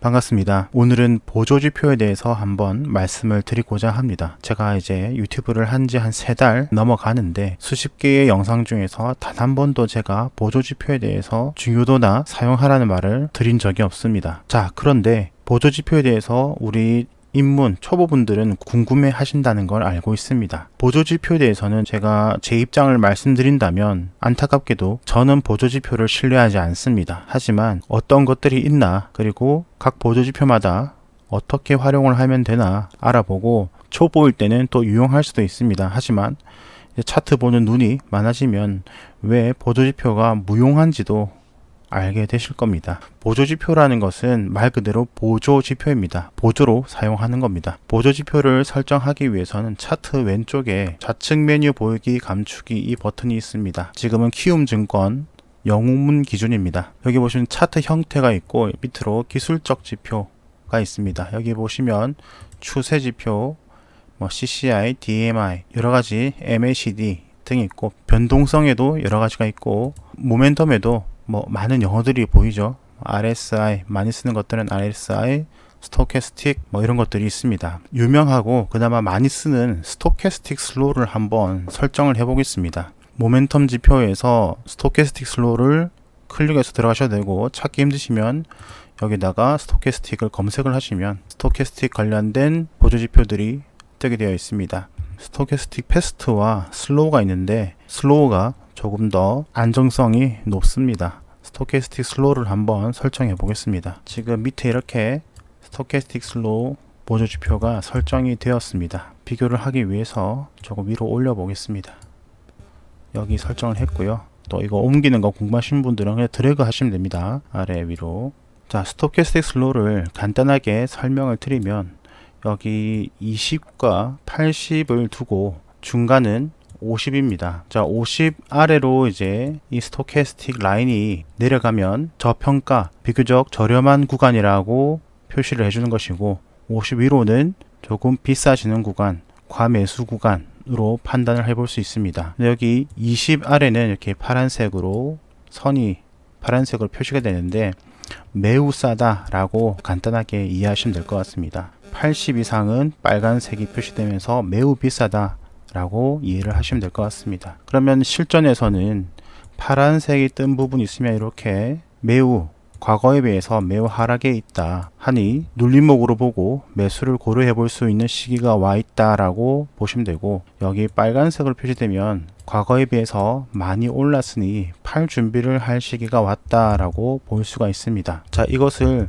반갑습니다. 오늘은 보조지표에 대해서 한번 말씀을 드리고자 합니다. 제가 이제 유튜브를 한 지 한 세 달 넘어가는데 수십 개의 영상 중에서 단 한 번도 제가 보조지표에 대해서 중요도나 사용하라는 말을 드린 적이 없습니다. 자, 그런데 보조지표에 대해서 우리 입문 초보분들은 궁금해 하신다는 걸 알고 있습니다. 보조지표에 대해서는 제가 제 입장을 말씀드린다면 안타깝게도 저는 보조지표를 신뢰하지 않습니다. 하지만 어떤 것들이 있나 그리고 각 보조지표마다 어떻게 활용을 하면 되나 알아보고 초보일 때는 또 유용할 수도 있습니다. 하지만 차트 보는 눈이 많아지면 왜 보조지표가 무용한지도 알게 되실 겁니다. 보조지표라는 것은 말 그대로 보조지표입니다. 보조로 사용하는 겁니다. 보조지표를 설정하기 위해서는 차트 왼쪽에 좌측 메뉴 보이기 감추기 이 버튼이 있습니다. 지금은 키움증권 영웅문 기준입니다. 여기 보시면 차트 형태가 있고 밑으로 기술적 지표가 있습니다. 여기 보시면 추세 지표, 뭐 CCI, DMI 여러 가지 MACD 등이 있고 변동성에도 여러 가지가 있고 모멘텀에도 뭐 많은 영어들이 보이죠. RSI 많이 쓰는 것들은 RSI, 스토캐스틱 뭐 이런 것들이 있습니다. 유명하고 그나마 많이 쓰는 스토캐스틱 슬로우를 한번 설정을 해 보겠습니다. 모멘텀 지표에서 스토캐스틱 슬로우를 클릭해서 들어가셔야 되고 찾기 힘드시면 여기다가 스토캐스틱을 검색을 하시면 스토캐스틱 관련된 보조 지표들이 뜨게 되어 있습니다. 스토캐스틱 패스트와 슬로우가 있는데 슬로우가 조금 더 안정성이 높습니다. 스토캐스틱 슬로우를 한번 설정해 보겠습니다. 지금 밑에 이렇게 스토캐스틱 슬로우 보조 지표가 설정이 되었습니다. 비교를 하기 위해서 조금 위로 올려 보겠습니다. 여기 설정을 했고요. 또 이거 옮기는 거 궁금하신 분들은 그냥 드래그 하시면 됩니다. 아래 위로. 자, 스토캐스틱 슬로우를 간단하게 설명을 드리면 여기 20과 80을 두고 중간은 50입니다. 자, 50 아래로 이제 이 스토캐스틱 라인이 내려가면 저평가 비교적 저렴한 구간이라고 표시를 해주는 것이고 50 위로는 조금 비싸지는 구간, 과매수 구간으로 판단을 해볼 수 있습니다. 여기 20 아래는 이렇게 파란색으로 선이 파란색으로 표시가 되는데 매우 싸다라고 간단하게 이해하시면 될 것 같습니다. 80 이상은 빨간색이 표시되면서 매우 비싸다 라고 이해를 하시면 될 것 같습니다. 그러면 실전에서는 파란색이 뜬 부분이 있으면 이렇게 매우 과거에 비해서 매우 하락에 있다 하니 눌림목으로 보고 매수를 고려해 볼 수 있는 시기가 와 있다 라고 보시면 되고 여기 빨간색으로 표시되면 과거에 비해서 많이 올랐으니 팔 준비를 할 시기가 왔다 라고 볼 수가 있습니다. 자 이것을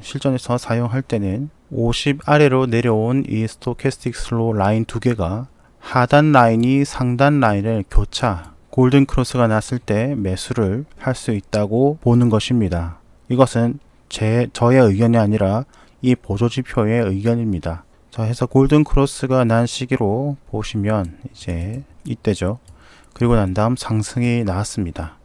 실전에서 사용할 때는 50 아래로 내려온 이 스토캐스틱 슬로우 라인 두 개가 하단 라인이 상단 라인을 교차 골든 크로스가 났을 때 매수를 할 수 있다고 보는 것입니다. 이것은 제 저의 의견이 아니라 이 보조 지표의 의견입니다. 자, 해서 골든 크로스가 난 시기로 보시면 이제 이때죠. 그리고 난 다음 상승이 나왔습니다.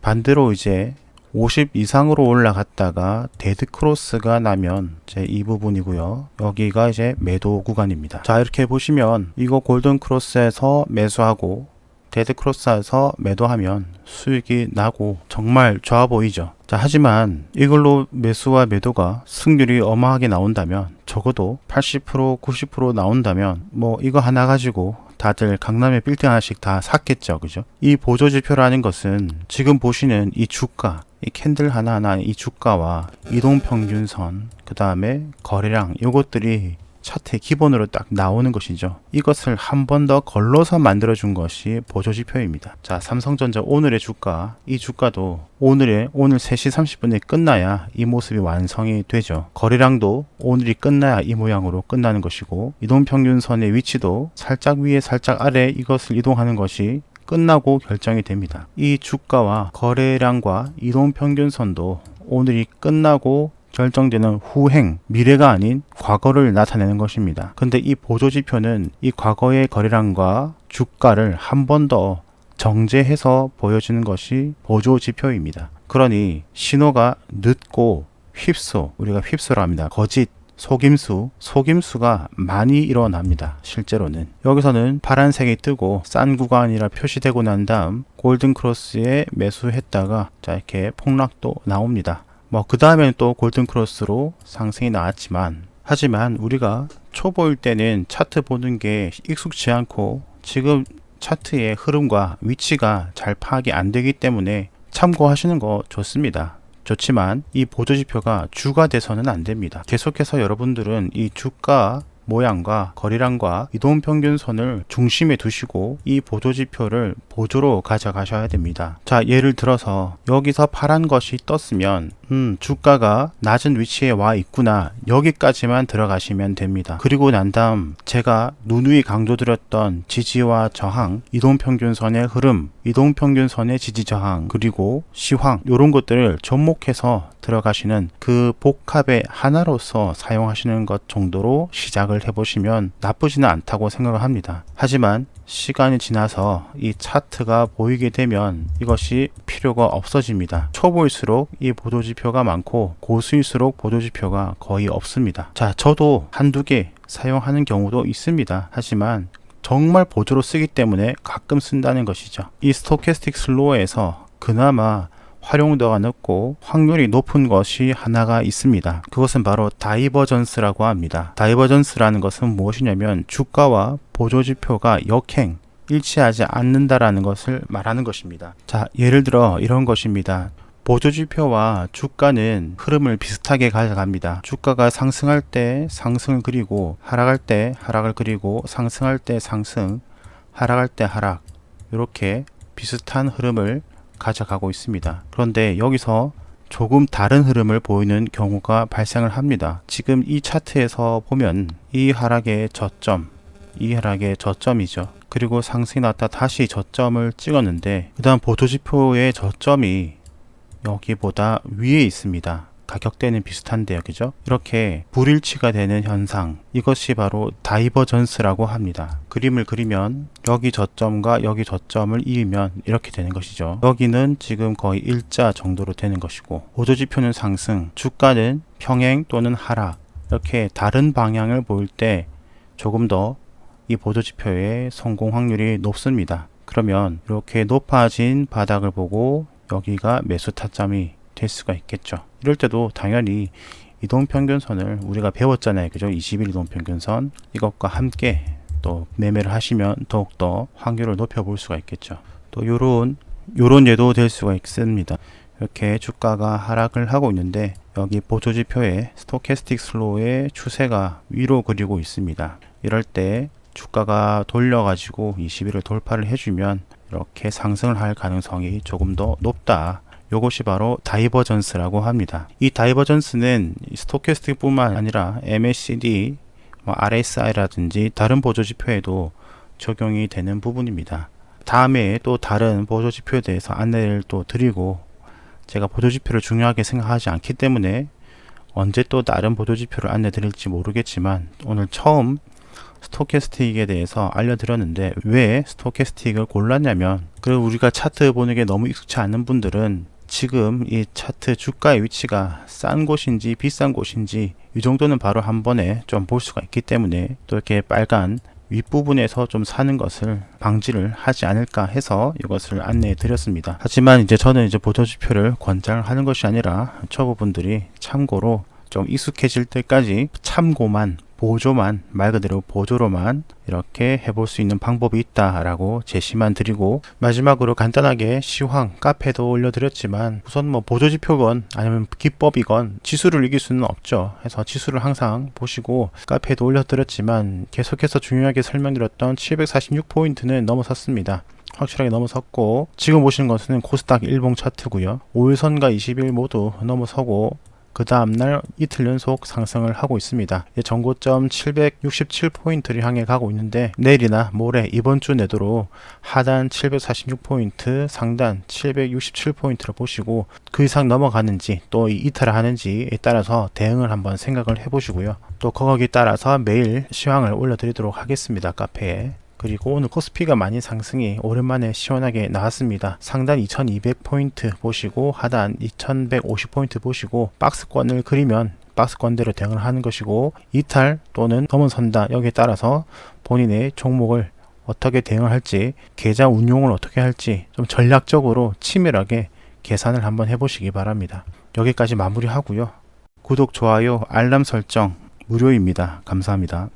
반대로 이제 50 이상으로 올라갔다가 데드 크로스가 나면 이제 이 부분이고요. 여기가 이제 매도 구간입니다. 자, 이렇게 보시면 이거 골든 크로스에서 매수하고 데드 크로스에서 매도하면 수익이 나고 정말 좋아 보이죠. 자, 하지만 이걸로 매수와 매도가 승률이 어마하게 나온다면 적어도 80% 90% 나온다면 뭐 이거 하나 가지고 다들 강남에 빌딩 하나씩 다 샀겠죠. 그죠? 이 보조 지표라는 것은 지금 보시는 이 주가 이 캔들 하나하나 이 주가와 이동평균선 그 다음에 거래량 이것들이 차트의 기본으로 딱 나오는 것이죠. 이것을 한 번 더 걸러서 만들어 준 것이 보조지표입니다. 자, 삼성전자 오늘의 주가, 이 주가도 오늘의 오늘 3시 30분에 끝나야 이 모습이 완성이 되죠. 거래량도 오늘이 끝나야 이 모양으로 끝나는 것이고 이동평균선의 위치도 살짝 위에 살짝 아래 이것을 이동하는 것이 끝나고 결정이 됩니다. 이 주가와 거래량과 이동평균선도 오늘이 끝나고 결정되는 후행, 미래가 아닌 과거를 나타내는 것입니다. 근데 이 보조지표는 이 과거의 거래량과 주가를 한 번 더 정제해서 보여주는 것이 보조지표입니다. 그러니 신호가 늦고 휩소, 우리가 휩소라 합니다. 거짓, 속임수, 속임수가 많이 일어납니다. 실제로는. 여기서는 파란색이 뜨고 싼 구간이라 표시되고 난 다음 골든 크로스에 매수했다가 자 이렇게 폭락도 나옵니다. 뭐 그 다음에는 또 골든 크로스로 상승이 나왔지만 하지만 우리가 초보일 때는 차트 보는 게 익숙치 않고 지금 차트의 흐름과 위치가 잘 파악이 안 되기 때문에 참고하시는 거 좋습니다. 좋지만 이 보조지표가 주가 돼서는 안 됩니다. 계속해서 여러분들은 이 주가 모양과 거리량과 이동 평균 선을 중심에 두시고 이 보조 지표를 보조로 가져가셔야 됩니다. 자, 예를 들어서 여기서 파란 것이 떴으면 음, 주가가 낮은 위치에 와 있구나. 여기까지만 들어가시면 됩니다. 그리고 난 다음 제가 누누이 강조드렸던 지지와 저항, 이동 평균선의 흐름, 이동 평균선의 지지 저항, 그리고 시황 이런 것들을 접목해서 들어가시는 그 복합의 하나로서 사용하시는 것 정도로 시작을 해보시면 나쁘지는 않다고 생각을 합니다. 하지만 시간이 지나서 이 차트가 보이게 되면 이것이 필요가 없어집니다. 초보일수록 이 보조지표가 많고 고수일수록 보조지표가 거의 없습니다. 자, 저도 한두 개 사용하는 경우도 있습니다. 하지만 정말 보조로 쓰기 때문에 가끔 쓴다는 것이죠. 이 스토캐스틱 슬로어에서 그나마 활용도가 높고 확률이 높은 것이 하나가 있습니다. 그것은 바로 다이버전스라고 합니다. 다이버전스라는 것은 무엇이냐면 주가와 보조지표가 역행, 일치하지 않는다라는 것을 말하는 것입니다. 자, 예를 들어 이런 것입니다. 보조지표와 주가는 흐름을 비슷하게 가져갑니다. 주가가 상승할 때 상승을 그리고 하락할 때 하락을 그리고 상승할 때 상승, 하락할 때 하락 이렇게 비슷한 흐름을 가져가고 있습니다. 그런데 여기서 조금 다른 흐름을 보이는 경우가 발생을 합니다. 지금 이 차트에서 보면 이 하락의 저점, 이 하락의 저점이죠. 그리고 상승이 났다 다시 저점을 찍었는데 그 다음 보조지표의 저점이 여기보다 위에 있습니다. 가격대는 비슷한데요. 그죠? 이렇게 불일치가 되는 현상. 이것이 바로 다이버전스라고 합니다. 그림을 그리면 여기 저점과 여기 저점을 이으면 이렇게 되는 것이죠. 여기는 지금 거의 일자 정도로 되는 것이고 보조지표는 상승, 주가는 평행 또는 하락. 이렇게 다른 방향을 보일 때 조금 더 이 보조지표의 성공 확률이 높습니다. 그러면 이렇게 높아진 바닥을 보고 여기가 매수 타점이 될 수가 있겠죠. 이럴 때도 당연히 이동평균선을 우리가 배웠잖아요. 그죠? 20일 이동평균선 이것과 함께 또 매매를 하시면 더욱더 확률을 높여볼 수가 있겠죠. 또 요런 요런 예도 될 수가 있습니다. 이렇게 주가가 하락을 하고 있는데 여기 보조지표에 스토캐스틱 슬로우의 추세가 위로 그리고 있습니다. 이럴 때 주가가 돌려가지고 20일을 돌파를 해주면 이렇게 상승을 할 가능성이 조금 더 높다. 이것이 바로 다이버전스라고 합니다. 이 다이버전스는 스토캐스틱뿐만 아니라 MACD, 뭐 RSI라든지 다른 보조 지표에도 적용이 되는 부분입니다. 다음에 또 다른 보조 지표에 대해서 안내를 또 드리고 제가 보조 지표를 중요하게 생각하지 않기 때문에 언제 또 다른 보조 지표를 안내 드릴지 모르겠지만 오늘 처음 스토캐스틱에 대해서 알려드렸는데 왜 스토캐스틱을 골랐냐면 그 우리가 차트 보는 게 너무 익숙치 않은 분들은 지금 이 차트 주가의 위치가 싼 곳인지 비싼 곳인지 이 정도는 바로 한 번에 좀 볼 수가 있기 때문에 또 이렇게 빨간 윗부분에서 좀 사는 것을 방지를 하지 않을까 해서 이것을 안내해 드렸습니다. 하지만 이제 저는 이제 보조지표를 권장하는 것이 아니라 초보분들이 참고로 좀 익숙해질 때까지 참고만 보조만 말 그대로 보조로만 이렇게 해볼 수 있는 방법이 있다라고 제시만 드리고 마지막으로 간단하게 시황 카페도 올려드렸지만 우선 뭐 보조지표건 아니면 기법이건 지수를 이길 수는 없죠. 해서 지수를 항상 보시고 카페도 올려드렸지만 계속해서 중요하게 설명드렸던 746포인트는 넘어섰습니다. 확실하게 넘어섰고 지금 보시는 것은 코스닥 일봉 차트고요. 5일선과 20일 모두 넘어서고 그 다음날 이틀 연속 상승을 하고 있습니다. 전고점 767포인트를 향해 가고 있는데 내일이나 모레 이번 주 내도록 하단 746포인트, 상단 767포인트를 보시고 그 이상 넘어가는지 또 이탈을 하는지에 따라서 대응을 한번 생각을 해보시고요. 또 거기에 따라서 매일 시황을 올려드리도록 하겠습니다. 카페에. 그리고 오늘 코스피가 많이 상승이 오랜만에 시원하게 나왔습니다. 상단 2200포인트 보시고 하단 2150포인트 보시고 박스권을 그리면 박스권대로 대응을 하는 것이고 이탈 또는 넘어선다 여기에 따라서 본인의 종목을 어떻게 대응을 할지 계좌 운용을 어떻게 할지 좀 전략적으로 치밀하게 계산을 한번 해보시기 바랍니다. 여기까지 마무리하고요. 구독, 좋아요, 알람 설정 무료입니다. 감사합니다.